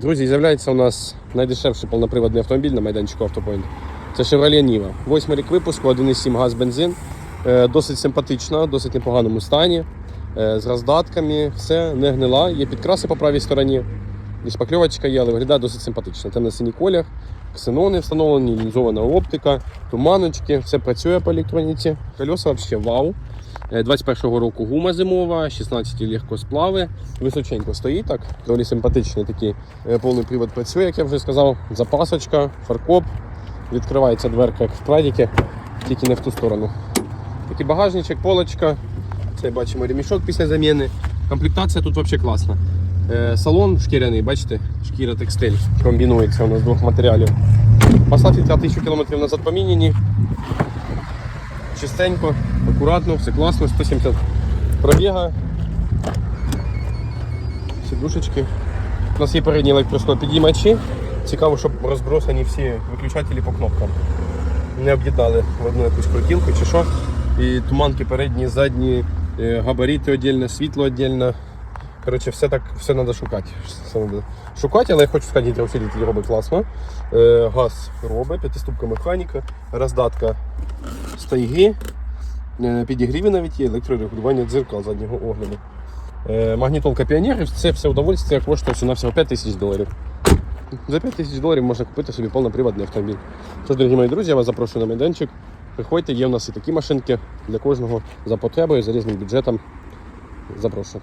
Друзі, з'являється у нас найдешевший повноприводний автомобіль на майданчику Автопоінт. Це Chevrolet Niva. Восьмий рік випуску, 1,7 газ бензин. Е, Досить симпатична, досить непоганому стані. Е, З роздатками, все не гнила. Є підкраси по правій стороні. І шпакльовочка є, але виглядає досить симпатично. Темно-синій колір, ксенони встановлені, лінзована оптика, туманочки, все працює по електроніці. Колеса взагалі вау. Е, 21-го року гума зимова, 16 легкосплави. Височенько стоїть так, доволі симпатичний такий е, повний привод працює, як я вже сказав. Запасочка, фаркоп. Відкривається дверка як в прадіки, тільки не в ту сторону. Такий багажничок, полочка. Це бачимо ремішок після заміни. Комплектація тут взагалі класна. Е, Салон шкіряний, бачите, шкіра текстиль. Комбінується у нас з двох матеріалів. Фільтра 1000 км назад поміняні. Чистенько, акуратно, все класно, 170 пробіга. Сідушечки. У нас є передні електросклопідіймачі. Цікаво, щоб розбросані всі виключателі по кнопкам. Не об'єднали в одну якусь крутілку чи що. І туманки передні, задні, е, габарити віддільно, світло віддільно. Коротше, все так все треба шукати. Все надо шукати, але я хочу сказати, гідроусилитель робить класно. Е, газ робить, п'ятиступка механіка, роздатка стайги, е, підігріви навіть є, електрорегулювання дзеркал заднього огляду. Е, магнітолка піонерів, це все удовольствие коштує всього навсього 5 тисяч доларів. За 5 тисяч доларів можна купити собі повноприводний автомобіль. Тож, дорогі мої друзі, я вас запрошую на майданчик. Приходьте, є в нас і такі машинки для кожного за потребою, за різним бюджетом. Запрошую.